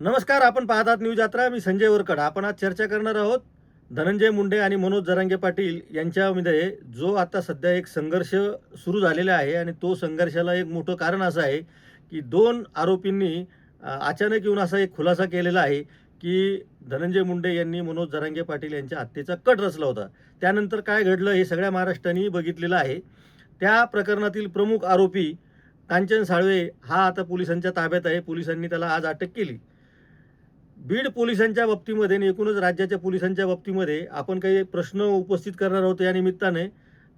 नमस्कार आपण पाहतात न्यूज यात्रा. मी संजय वरकड आपण आज चर्चा करणार आहोत धनंजय मुंडे आणि मनोज जरांगे पाटील यांच्यामध्ये जो आता सध्या एक संघर्ष सुरू झालेला आहे आणि तो संघर्षाला एक मोठं कारण असं आहे की दोन आरोपींनी अचानक येऊन असा एक खुलासा केलेला आहे की धनंजय मुंडे यांनी मनोज जरांगे पाटील यांच्या हत्येचा कट रचला होता. त्यानंतर काय घडलं हे सगळ्या महाराष्ट्राने बघितलेलं आहे. त्या प्रकरणातील प्रमुख आरोपी कांचन साळवे हा आता पोलिसांच्या ताब्यात आहे. पोलिसांनी त्याला आज अटक केली. बीड पोलिसांच्या बाबतीमध्ये आणि एकूणच राज्याच्या पोलिसांच्या बाबतीमध्ये आपण काही प्रश्न उपस्थित करणार आहोत या निमित्ताने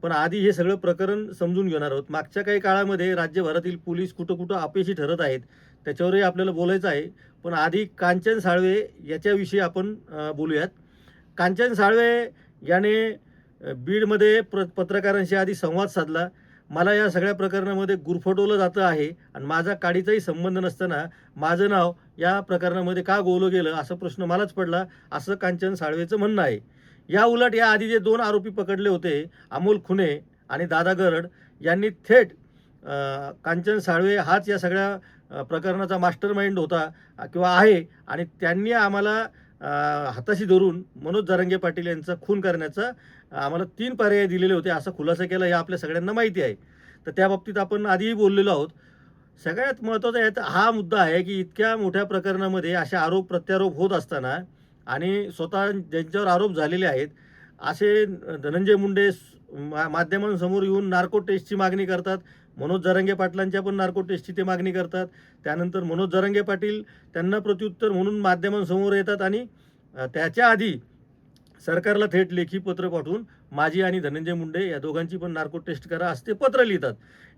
पण आधी हे सगळं प्रकरण समजून घेणार आहोत. मागच्या काही काळामध्ये राज्यभरातील पोलीस कुठं कुठं अपयशी ठरत आहेत त्याच्यावरही आपल्याला बोलायचं आहे. पण आधी कांचन साळवे याच्याविषयी आपण बोलूयात. कांचन साळवे याने बीडमध्ये प्र पत्रकारांशी आधी संवाद साधला. मला या सगळ्या प्रकरणामध्ये गुरफटवलं जातं आहे आणि माझा काडीचाही संबंध नसताना माझं नाव या प्रकरणामध्ये का गोवलं गेलं असा प्रश्न मलाच पडला असं कांचन साळवेचं म्हणणं आहे. या उलट या आधी जे दोन आरोपी पकडले होते अमोल खुने आणि दादा गरड यांनी थेट कांचन साळवे हाच या सगळ्या प्रकरणाचा मास्टर माइंड होता किंवा आहे आणि त्यांनी आम्हाला हाताशी धरून मनोज जारंगे पाटील यांचा खून करण्याचा आम्हाला तीन पर्याय दिलेले होते असा खुलासा केला हे आपल्या सगळ्यांना माहिती आहे. तर त्या बाबतीत आपण आधीही बोललेलो आहोत. सगळ्यात महत्त्वाचा याचा हा मुद्दा आहे की इतक्या मोठ्या प्रकरणामध्ये असे आरोप प्रत्यारोप होत असताना आणि स्वतः ज्यांच्यावर आरोप झालेले आहेत असे धनंजय मुंडे माध्यमांसमोर येऊन नार्को टेस्टची मागणी करतात मनोज जरंगे पाटलांच्या पण नार्को टेस्टची ते मागणी करतात. त्यानंतर मनोज जरंगे पाटील त्यांना प्रत्युत्तर म्हणून माध्यमांसमोर येतात आणि त्याच्या आधी सरकारला थेट लेखी पत्र पाठवून माझी आणि धनंजय मुंडे या दोघांची पण नार्को टेस्ट करा असते पत्र लिहितात.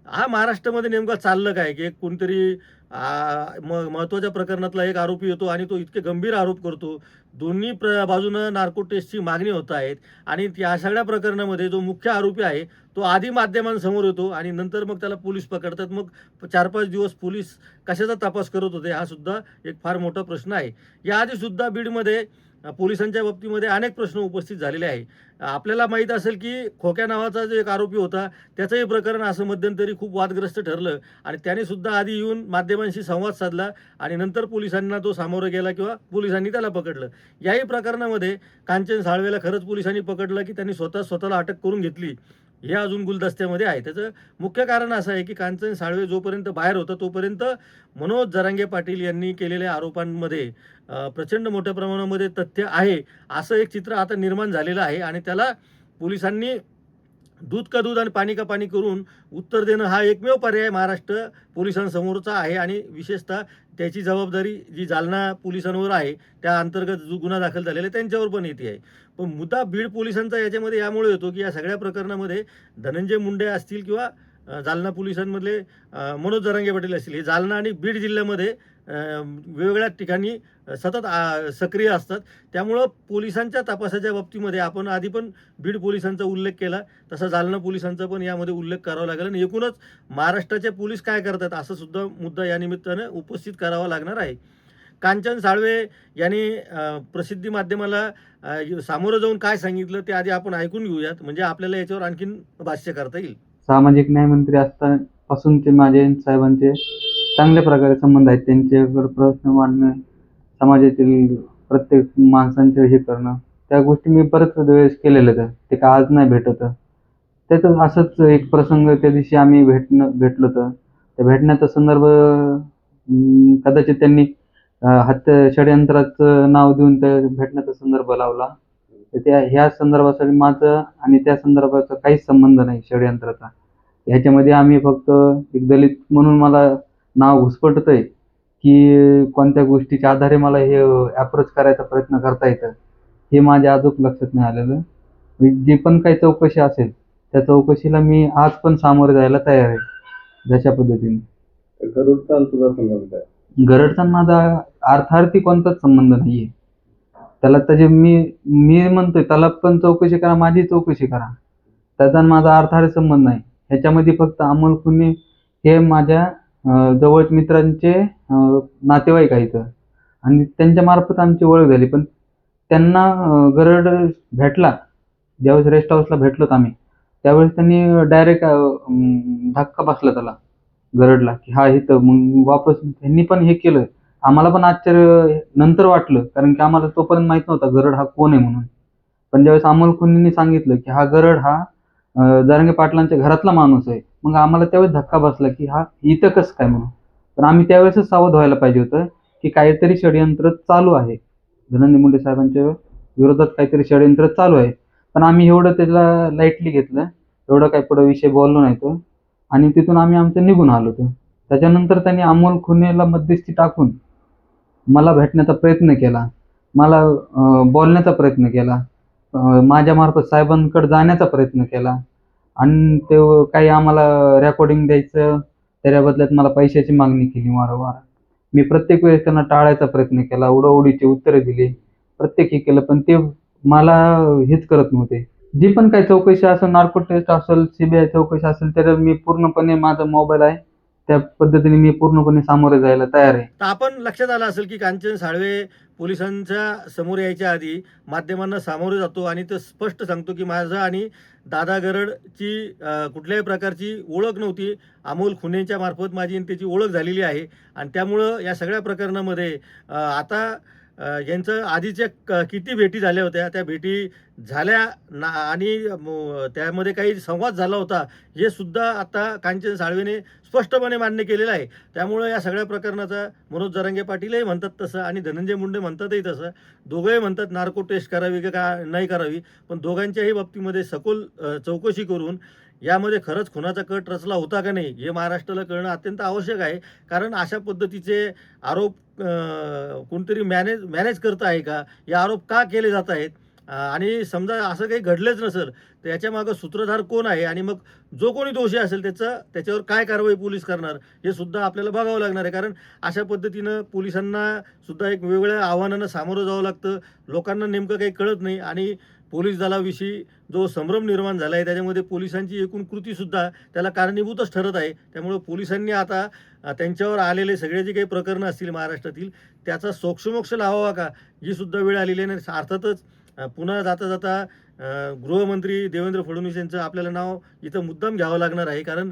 हा महाराष्ट्रामध्ये नेमका चाललं काय की एक कोणतरी म महत्त्वाच्या प्रकरणातला एक आरोपी येतो आणि तो इतके गंभीर आरोप करतो. दोन्ही प्र बाजूनं नार्को टेस्टची मागणी होत आहेत आणि या सगळ्या प्रकरणामध्ये जो मुख्य आरोपी आहे तो आधी माध्यमांसमोर येतो आणि नंतर मग त्याला पोलीस पकडतात. मग चार पाच दिवस पोलीस कशाचा तपास करत होते हा सुद्धा एक फार मोठा प्रश्न आहे. याआधी सुद्धा बीडमध्ये पोलिसांच्या बाबतीमध्ये अनेक प्रश्न उपस्थित झालेले आहे. आपल्याला माहीत असेल की खोक्या नावाचा जो एक आरोपी होता त्याचंही प्रकरण असं मध्यंतरी खूप वादग्रस्त ठरलं आणि त्याने सुद्धा आधी येऊन माध्यमांशी संवाद साधला आणि नंतर पोलिसांना तो सामोरं गेला किंवा पोलिसांनी त्याला पकडलं. याही प्रकरणामध्ये कांचन साळवेला खरंच पोलिसांनी पकडलं की त्यांनी स्वतः स्वतःला अटक करून घेतली. हे अजून गुलदस्त्यामध्ये आहे. त्याचं मुख्य कारण असं आहे की कांचन साळवे जोपर्यंत बाहेर होतं तोपर्यंत मनोज जरांगे पाटील यांनी केलेल्या आरोपांमध्ये प्रचंड मोठ्या प्रमाणामध्ये तथ्य आहे. असं एक चित्र आता निर्माण झालेलं आहे आणि त्याला पोलिसांनी दूध का दूध आणि पाणी का पाणी करून उत्तर देणं हा एकमेव पर्याय महाराष्ट्र पोलिसांसमोरचा आहे आणि विशेषतः त्याची जबाबदारी जी जालना पोलिसांवर आहे त्या अंतर्गत जो गुन्हा दाखल झालेला आहे त्यांच्यावर पण येते आहे. पण मुद्दा बीड पोलिसांचा याच्यामध्ये यामुळे येतो की या सगळ्या प्रकरणामध्ये धनंजय मुंडे असतील किंवा जालना पोलिसांमधले मनोज जरांगे पाटील असतील हे जालना आणि बीड जिल्ह्यामध्ये वेगवेगळ्या ठिकाणी सतत सक्रिय असतात. त्यामुळं पोलिसांच्या तपासाच्या बाबतीमध्ये आपण आधी पण बीड पोलिसांचा उल्लेख केला. तसा जालना पोलिसांचा पण यामध्ये उल्लेख करावा लागेल. आणि एकूणच महाराष्ट्राचे पोलीस काय करतात असं सुद्धा मुद्दा या निमित्तानं उपस्थित करावा लागणार आहे. कांचन साळवे यांनी प्रसिद्धी माध्यमाला सामोरं जाऊन काय सांगितलं ते आधी आपण ऐकून घेऊयात. म्हणजे आपल्याला याच्यावर आणखीन भाष्य करता येईल. सामाजिक न्यायमंत्री असतापासूनचे माझे साहेबांचे चांगल्या प्रकारे संबंध आहेत. त्यांच्यावर प्रश्न मांडणं समाजातील प्रत्येक माणसांचे हे करणं त्या गोष्टी मी परत वेळेस केलेल्या आहेत ते का आज नाही भेटत. त्याचं असंच एक प्रसंग त्या दिवशी आम्ही भेटणं भेटलो होतं. त्या भेटण्याचा संदर्भ कदाचित त्यांनी हत्या षडयंत्राचं नाव देऊन त्या भेटण्याचा संदर्भ लावला. तर त्या ह्या संदर्भासाठी माझं आणि त्या संदर्भाचा काहीच संबंध नाही षडयंत्राचा. ह्याच्यामध्ये आम्ही फक्त एक दलित म्हणून मला नाव घुसपटतंय की कोणत्या गोष्टीच्या आधारे मला हे अप्रोच करायचा प्रयत्न करता येतं हे माझ्या अजून लक्षात नाही आलेलं. जी पण काही चौकशी असेल त्या चौकशीला मी आज पण सामोरे जायला तयार आहे जशा पद्धतीने. गरुडचा तुझा संबंध आहे माझा अर्थार्थी कोणताच संबंध नाहीये. त्याला त्याचे मी मी म्हणतोय त्याला पण चौकशी करा माझी चौकशी करा. त्याचा माझा अर्थार्थी संबंध नाही. ह्याच्यामध्ये फक्त अमोल खुने हे माझ्या जवळच मित्रांचे नातेवाईक आहेत आणि त्यांच्या मार्फत आमची ओळख झाली. पण त्यांना गरड भेटला. ज्यावेळेस रेस्ट हाऊसला भेटलोत आम्ही त्यावेळेस त्यांनी डायरेक्ट धक्का बसला त्याला गरडला. की हा इथं मग वापस त्यांनी पण हे केलं. आम्हाला पण आश्चर्य नंतर वाटलं. कारण की आम्हाला तोपर्यंत माहीत नव्हता गरड हा कोण आहे म्हणून. पण ज्यावेळेस अमोल खुनींनी सांगितलं की हा गरड हा दरंगे पाटलांच्या घरातला माणूस आहे. मग आम्हाला त्यावेळेस धक्का बसला की हा इथं कसं काय म्हणून पण आम्ही त्यावेळेसच सावध व्हायला पाहिजे होतं की काहीतरी षडयंत्र चालू आहे. धनंजय मुंडे साहेबांच्या विरोधात काहीतरी षडयंत्र चालू आहे. पण आम्ही एवढं त्याला लाईटली घेतलं. एवढं काही पुढं विषय बोललो नाही तो. आणि तिथून आम्ही आमचं निघून आलो होतो. त्याच्यानंतर त्यांनी अमोल खुनेला मध्यस्थी टाकून मला भेटण्याचा प्रयत्न केला. मला बोलण्याचा प्रयत्न केला. माझ्यामार्फत साहेबांकडे जाण्याचा प्रयत्न केला. आणि ते काही आम्हाला रेकॉर्डिंग द्यायचं त्याच्या बदल्यात मला पैशाची मागणी केली वारंवार. मी प्रत्येक वेळेस त्यांना टाळायचा प्रयत्न केला उडवडीची उत्तरे दिली प्रत्येक हे केलं पण ते मला हेच करत नव्हते. जी पण काही चौकशी असेल नार्को टेस्ट असेल सीबीआय चौकशी असेल त्याच्यात मी पूर्णपणे माझा मोबाईल आहे. त्या पद्धतीने मी पूर्णपणे सामोरे जायला तयार आहे. तर आपण लक्षात आलं असेल की कांचन साळवे पोलिसांच्या समोर यायच्या आधी माध्यमांना सामोरे जातो आणि तो स्पष्ट सांगतो की माझं आणि दादा गरडची कुठल्याही प्रकारची ओळख नव्हती. अमोल खुनेच्या मार्फत माझी आणि त्याची ओळख झालेली आहे. आणि त्यामुळं या सगळ्या प्रकरणामध्ये आता यांचं आधीच्या क- किती भेटी झाल्या होत्या त्या भेटी झाल्या ना आणि त्यामध्ये काही संवाद झाला होता हे सुद्धा आता कांचन साळवेने स्पष्टपणे मान्य केलेलं आहे. त्यामुळं या सगळ्या प्रकरणाचा मनोज जरांगे पाटीलही म्हणतात तसं आणि धनंजय मुंडे म्हणतातही तसं. दोघंही म्हणतात नार्को टेस्ट करावी का नाही करावी पण दोघांच्याही बाबतीमध्ये सखोल चौकशी करून यामध्ये खरंच खुनाचा कट रचला होता का नाही हे महाराष्ट्राला कळणं अत्यंत आवश्यक आहे. कारण अशा पद्धतीचे आरोप कोणतरी मॅनेज मॅनेज करत आहे का? हे आरोप का केले जात आहेत? आणि समजा असं काही घडलंच नसेल तर याच्या मागं सूत्रधार कोण आहे? आणि मग जो कोणी दोषी असेल त्याचं त्याच्यावर काय कारवाई पोलीस करणार? हे सुद्धा आपल्याला बघावं लागणार आहे. कारण अशा पद्धतीनं पोलिसांना सुद्धा एक वेगवेगळ्या आव्हानांना सामोरं जावं लागतं. लोकांना नेमकं काही कळत नाही. आणि पोलीस दलाविषयी जो संभ्रम निर्माण झाला आहे त्याच्यामध्ये पोलिसांची एकूण कृतीसुद्धा त्याला कारणीभूतच ठरत आहे. त्यामुळं पोलिसांनी आता त्यांच्यावर आलेले सगळे जे काही प्रकरणं असतील महाराष्ट्रातील त्याचा सोक्षमोक्ष लावावा का? ही सुद्धा वेळ आलेली आहे आणि अर्थातच पुन्हा जाता जाता गृहमंत्री देवेंद्र फडणवीस यांचं आपल्याला नाव इथं मुद्दाम घ्यावं लागणार आहे. कारण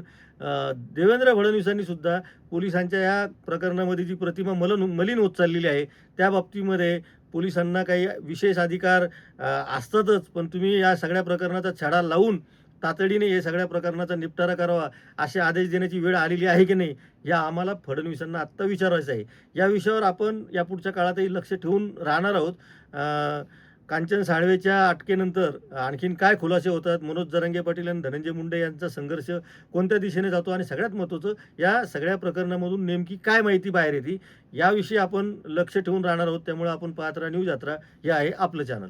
देवेंद्र फडणवीसांनी सुद्धा पोलिसांच्या या प्रकरणामध्ये जी प्रतिमा मलन मलिन होत चाललेली आहे त्या बाबतीमध्ये पोलिसांना काही विशेष अधिकार असतातच. पण तुम्ही या सगळ्या प्रकरणाचा छडा लावून तातडीने हे सगळ्या प्रकरणाचा निपटारा करावा असे आदेश देण्याची वेळ आलेली आहे की नाही या आम्हाला फडणवीसांना आत्ता विचारायचं आहे. या विषयावर आपण या पुढच्या काळातही लक्ष ठेवून राहणार आहोत. कांचन साळवेच्या अटकेनंतर आणखीन काय खुलासे होतात मनोज जरांगे पाटील आणि धनंजय मुंडे यांचा संघर्ष कोणत्या दिशेने जातो आणि सगळ्यात महत्त्वाचं या सगळ्या प्रकरणामधून नेमकी काय माहिती बाहेर येते याविषयी आपण लक्ष ठेवून राहणार आहोत. त्यामुळे आपण पाहत राहा न्यूज यात्रा. हे आहे आपलं चॅनल